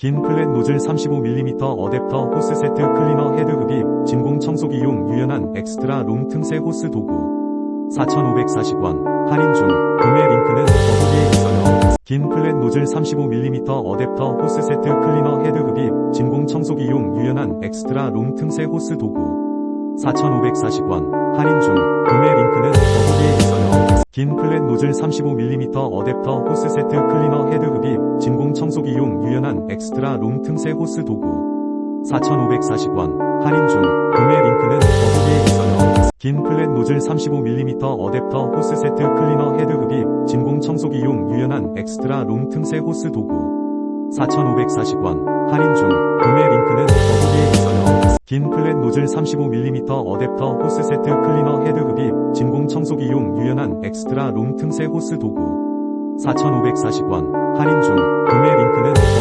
긴 플랫 노즐 35mm 어댑터 호스 세트 클리너 헤드 흡입 진공 청소기용 유연한 엑스트라 롱 틈새 호스 도구. 4,540원. 할인 중. 구매 링크는 더보기에 있어요. 긴 플랫 노즐 35mm 어댑터 호스 세트 클리너 헤드 흡입 진공 청소기용 유연한 엑스트라 롱 틈새 호스 도구. 4,540원. 할인 중. 구매 링크는. 긴 플랫 노즐 35mm 어댑터 호스 세트 클리너 헤드 흡입 진공 청소기 용 유연한 엑스트라 롱 틈새 호스 도구. 4,540원. 할인 중. 구매 링크는 더보기에 있어요. 긴 플랫 노즐 35mm 어댑터 호스 세트 클리너 헤드 흡입 진공 청소기 용 유연한 엑스트라 롱 틈새 호스 도구. 4,540원. 할인 중. 구매 링크는 더보기에 있어요. 긴 플랫 노즐 35mm 어댑터 호스 세트 클리너 헤드 유연한 엑스트라 롱 틈새 호스 도구 4,540원 할인 중 구매 링크는.